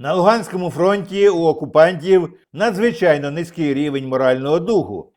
На Луганському фронті у окупантів надзвичайно низький рівень морального духу.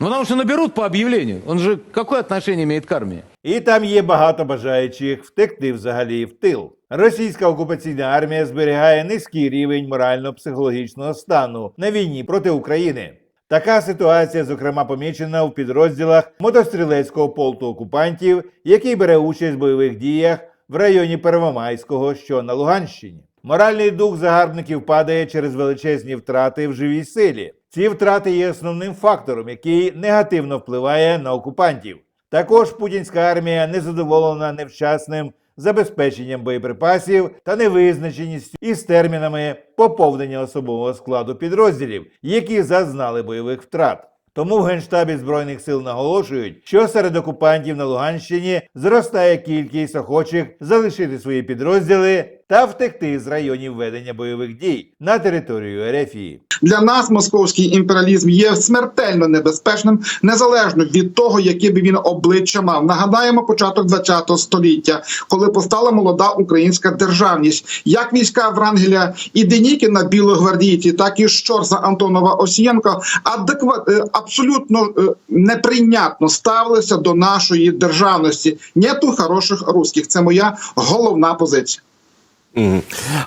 Ну, потому что наберут по объявлению. Он же какое отношение имеет к армии? І там є багато бажаючих втекти взагалі в тил. Російська окупаційна армія зберігає низький рівень морально-психологічного стану на війні проти України. Така ситуація, зокрема, помічена в підрозділах мотострілецького полту окупантів, який бере участь в бойових діях в районі Первомайського, що на Луганщині. Моральний дух загарбників падає через величезні втрати в живій силі. Ці втрати є основним фактором, який негативно впливає на окупантів. Також путінська армія незадоволена невчасним забезпеченням боєприпасів та невизначеністю із термінами поповнення особового складу підрозділів, які зазнали бойових втрат. Тому в Генштабі Збройних сил наголошують, що серед окупантів на Луганщині зростає кількість охочих залишити свої підрозділи та втекти з районів ведення бойових дій на територію Ерефії. Для нас московський імперіалізм є смертельно небезпечним, незалежно від того, яке би він обличчя мав. Нагадаємо початок ХХ століття, коли постала молода українська державність, як війська Врангеля і Денікіна білогвардійці, так і Щорса Антонова Осієнко адекват е, абсолютно е, неприйнятно ставилися до нашої державності. Нету хороших русських. Це моя головна позиція.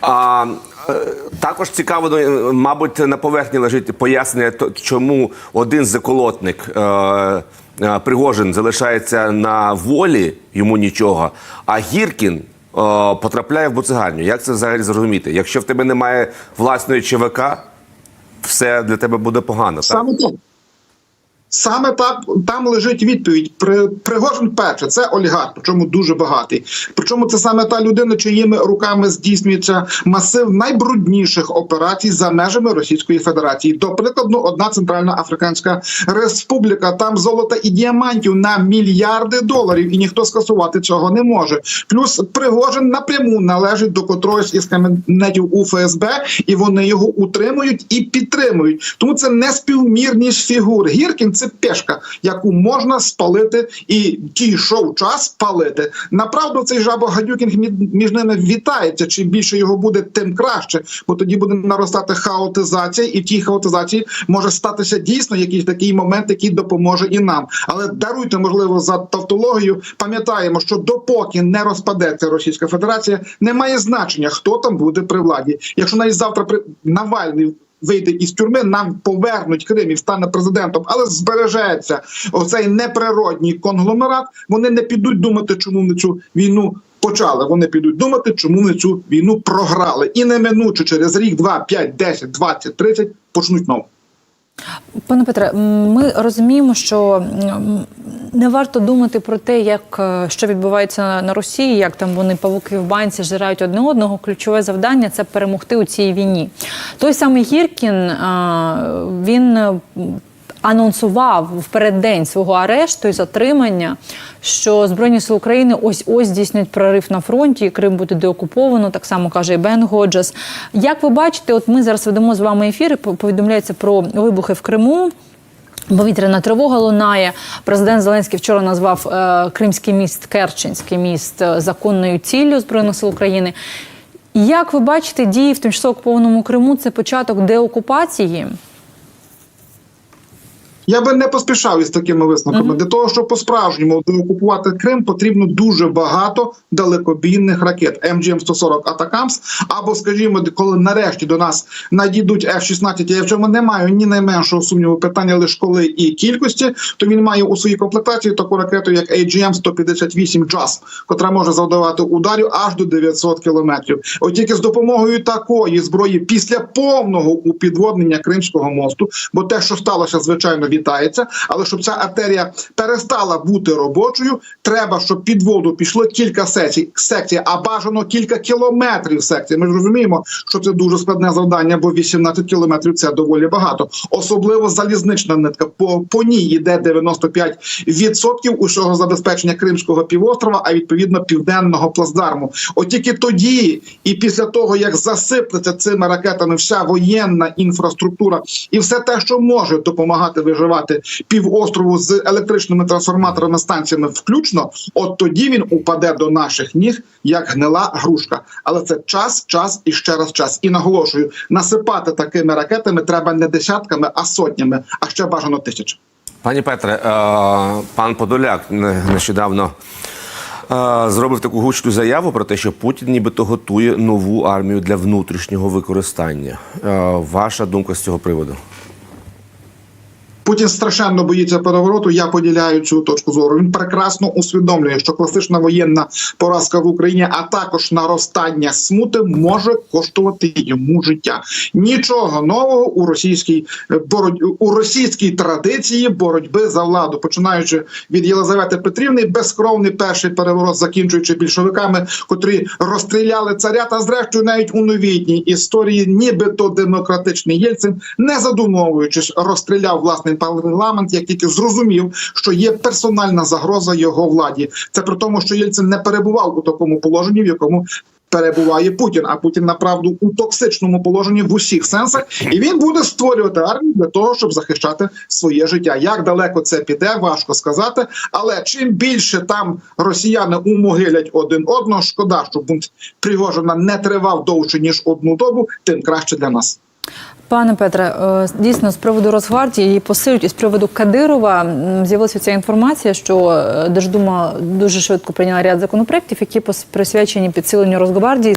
А, е, також цікаво, ну, мабуть, на поверхні лежить пояснення, чому один заколотник е, е, Пригожин залишається на волі, йому нічого, а Гіркін. Потрапляє в буцегарню. Як це взагалі зрозуміти? Якщо в тебе немає власної ЧВК, все для тебе буде погано. Саме так. Саме так там лежить відповідь. При Пригожин перше, це олігарх, причому дуже багатий. Причому це саме та людина, чиїми руками здійснюється масив найбрудніших операцій за межами Російської Федерації. До прикладу, одна центральна Африканська Республіка. Там золота і діамантів на мільярди доларів, і ніхто скасувати цього не може. Плюс Пригожин напряму належить до котроїсь із кабінетів у ФСБ, і вони його утримують і підтримують. Тому це неспівмірність фігур. Гіркін це пешка, яку можна спалити, і дійшов час спалити. Направду цей жабогадюкінг мі- між ними вітається. Чим більше його буде, тим краще, бо тоді буде наростати хаотизація, і в тій хаотизації може статися дійсно якийсь такий момент, який допоможе і нам. Але даруйте, можливо, за тавтологію. Пам'ятаємо, що допоки не розпадеться Російська Федерація, немає значення, хто там буде при владі. Якщо навіть завтра при Навальний вийде із тюрми, нам повернуть Крим і стане президентом, але збережеться оцей неприродній конгломерат. Вони не підуть думати, чому ми цю війну. Почали вони підуть думати, чому ми цю війну програли, і неминуче через рік, два, п'ять, десять, двадцять, тридцять почнуть знову. Пане Петре, ми розуміємо, що не варто думати про те, як е, що відбувається на Росії, як там вони павуки в банці жирають одне одного. Ключове завдання це перемогти у цій війні. Той самий Гіркін він. Анонсував в переддень свого арешту і затримання, що Збройні сили України ось ось здійснюють прорив на фронті, і Крим буде деокуповано. Так само каже і Бен Годжес. Як ви бачите, от ми зараз ведемо з вами ефіри. Повідомляється про вибухи в Криму. Повітряна тривога лунає. Президент Зеленський вчора назвав е, Кримський міст, Керченський міст е, законною ціллю Збройних сил України. Як ви бачите, дії в тимчасово окупованому Криму це початок деокупації? Я би не поспішав із такими висновками. Для того, щоб по-справжньому деокупувати Крим, потрібно дуже багато далекобійних ракет MGM-140 Атакамс. Або, скажімо, коли нарешті до нас надійдуть F-16, я в цьому не маю ні найменшого сумніву питання лише коли і кількості, то він має у своїй комплектації таку ракету, як AGM-158 JASP, котра може завдавати ударів аж до 900 кілометрів. От тільки з допомогою такої зброї після повного упідводнення Кримського мосту, бо те, що сталося, звичайно, вітається. Але щоб ця артерія перестала бути робочою, треба, щоб під воду пішло кілька секцій, секцій, а бажано кілька кілометрів секцій. Ми ж розуміємо, що це дуже складне завдання, бо 18 кілометрів це доволі багато. Особливо залізнична нитка. По, по ній йде 95% усього забезпечення Кримського півострова, а відповідно південного плацдарму. От тільки тоді, і після того як засиплеться цими ракетами вся воєнна інфраструктура і все те, що може допомагати виживати споживати півострову з електричними трансформаторами станціями включно, от тоді він упаде до наших ніг як гнила грушка. Але це час, час і ще раз час. І наголошую, насипати такими ракетами треба не десятками, а сотнями, а ще бажано тисяч. Пані Петре, е, пан Подоляк не- нещодавно е, зробив таку гучну заяву про те, що Путін нібито готує нову армію для внутрішнього використання. Е, Ваша думка з цього приводу? Путін страшенно боїться перевороту. Я поділяю цю точку зору. Він прекрасно усвідомлює, що класична воєнна поразка в Україні, а також наростання смути може коштувати йому життя. Нічого нового у російській е, бороть... у російській традиції боротьби за владу, починаючи від Єлизавети Петрівни, безкровний перший переворот, закінчуючи більшовиками, котрі розстріляли царя, та зрештою навіть у новітній історії, нібито демократичний Єльцин, не задумовуючись, розстріляв парламент, як тільки зрозумів, що є персональна загроза його владі. Це при тому, що Єльцин не перебував у такому положенні, в якому. Перебуває Путін, а Путін направду у токсичному положенні в усіх сенсах, і він буде створювати армію для того, щоб захищати своє життя. Як далеко це піде, важко сказати. Але чим більше там росіяни умогилять один одного, шкода, що бунт Пригожина не тривав довше ніж одну добу, тим краще для нас. Пане Петре, е, дійсно з приводу Росгвардії її посилюють і з приводу Кадирова з'явилася ця інформація, що е, Держдума дуже швидко прийняла ряд законопроєктів, які присвячені підсиленню Росгвардії,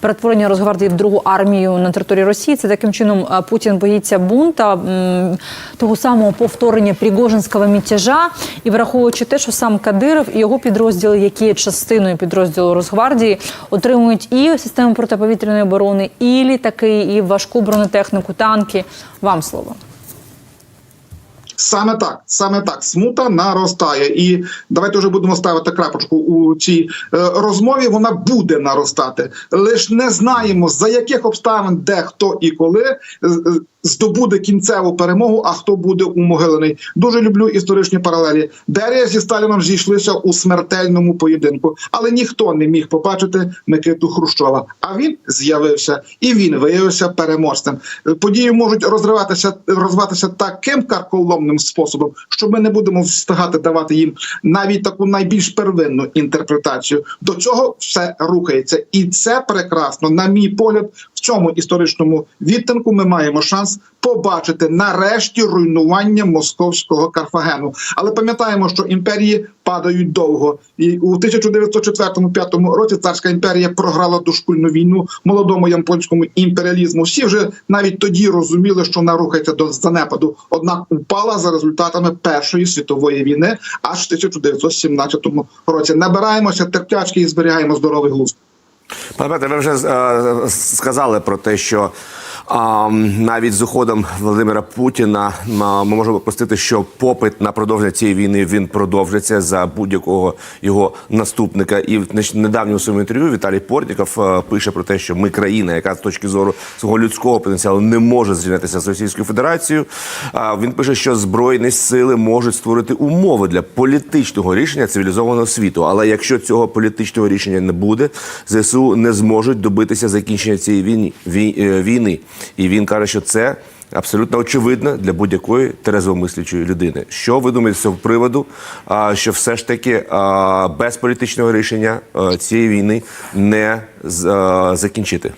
перетворенню Росгвардії в другу армію на території Росії. Це таким чином е, Путін боїться бунта, того самого повторення Пригожинського мятежа, і враховуючи те, що сам Кадиров і його підрозділи, які є частиною підрозділу Росгвардії, отримують і систему протиповітряної оборони, і літаки, і важку бронетехніку, танки. Вам слово. Саме так, саме так, смута наростає, і давайте вже будемо ставити крапочку у цій е, розмові. Вона буде наростати. Лиш не знаємо за яких обставин, де хто і коли е, е, здобуде кінцеву перемогу, а хто буде умогилений. Дуже люблю історичні паралелі. Берія зі Сталіном зійшлися у смертельному поєдинку, але ніхто не міг побачити Микиту Хрущова. А він з'явився і він виявився переможцем. Події можуть розриватися розвиватися таким карколомним способом, що ми не будемо встигати давати їм навіть таку найбільш первинну інтерпретацію. До цього все рухається, і це прекрасно. На мій погляд, в цьому історичному відтинку ми маємо шанс побачити нарешті руйнування московського Карфагену. Але пам'ятаємо, що імперії падають довго, і у 1904-5 році царська імперія програла дошкульну війну молодому японському імперіалізму. Всі вже навіть тоді розуміли, що вона рухається до занепаду. Однак упала за результатами Першої світової війни аж в 1917 році. Набираємося терпячки і зберігаємо здоровий глузд. Пане Петре, ви вже е, сказали про те, що навіть з уходом Володимира Путіна ми можемо простити, що попит на продовження цієї війни він продовжиться за будь-якого його наступника. І в недавньому своєму інтерв'ю Віталій Портніков е, пише про те, що ми країна, яка з точки зору свого людського потенціалу не може зрівнятися з Російською Федерацією. Він пише, що збройні сили можуть створити умови для політичного рішення цивілізованого світу. Але якщо цього політичного рішення не буде, ЗСУ не зможуть добитися закінчення цієї війни. е, війни. І він каже, що це абсолютно очевидно для будь-якої трезвомислячої людини. Що ви думаєте з цього приводу? А, Що все ж таки без політичного рішення цієї війни не з- закінчити?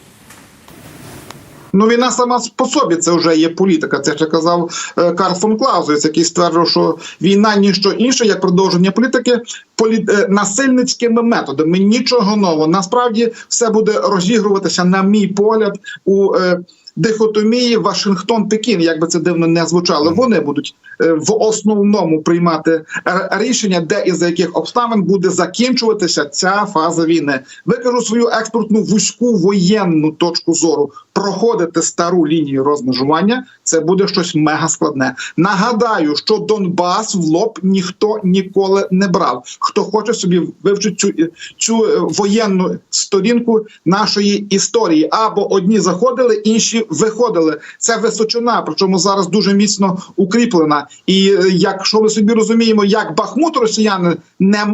Ну, війна сама по собі це вже є політика. Це ще казав е, Карл фон Клаузевіц, який стверджував, що війна ніщо інше, як продовження політики, полі... е, насильницькими методами. Нічого нового. Насправді все буде розігруватися, на мій погляд, у е, дихотомії Вашингтон-Пекін, як би це дивно не звучало. Вони будуть е, в основному приймати рішення, де і за яких обставин буде закінчуватися ця фаза війни. Викажу свою експортну вузьку воєнну точку зору. Проходити стару лінію розмежування це буде щось мега складне. Нагадаю, що Донбас в лоб ніхто ніколи не брав. Хто хоче собі вивчити цю, цю е, воєнну сторінку нашої історії, або одні заходили, інші виходили. Це височина, причому зараз дуже міцно укріплена. І е, якщо ми собі розуміємо, як Бахмут росіяни не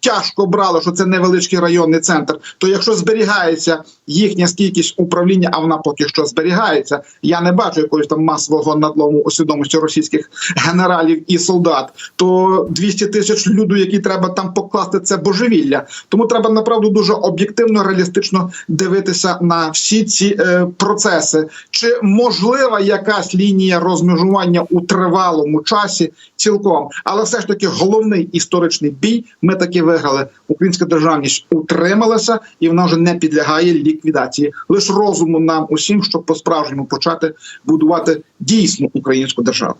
тяжко брали, що це невеличкий районний центр, то якщо зберігається їхня стійкість управління, а вона поки що зберігається, я не бачу якоїсь там масового надлому у свідомості російських генералів і солдат, то 200 тисяч люду, які треба там покласти, це божевілля. Тому треба направду дуже об'єктивно, реалістично дивитися на всі ці е, процеси. Чи можлива якась лінія розмежування у тривалому часі? Цілком, але все ж таки головний історичний бій ми таки виграли. Українська державність утрималася і вона вже не підлягає ліквідації. Лише розуму нам усім, щоб по справжньому почати будувати дійсну українську державу.